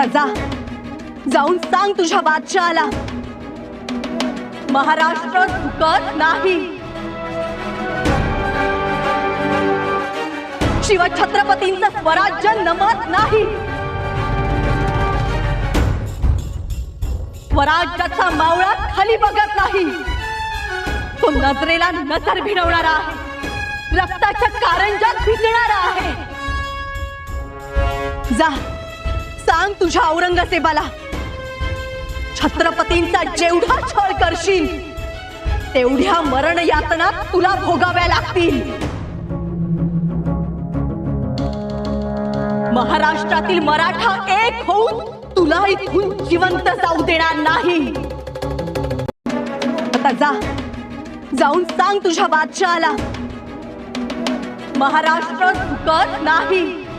आता जा. जाऊन सांग तुझ्या बादशहाला. महाराष्ट्र झुकत नाही. शिव छत्रपतींचं स्वराज्य नमत नाही. स्वराज्याचा मावळा खाली बघत नाही. तो नजरेला नज़र भिडवणारा आहे रक्ताच्या कारंजात भिजणारा आहे. जा. सांग तुझ्या औरंगजेबाला. छत्रपतींचा जेवढा छळ करशील तेवढ्या मरण यातना तुला भोगाव्या लागतील. महाराष्ट्रातील मराठा एक होऊन तुला इथून जिवंत जाऊ देणार नाही. आता जा. जाऊन सांग तुझ्या बादशहाला. महाराष्ट्र झुकत नाही.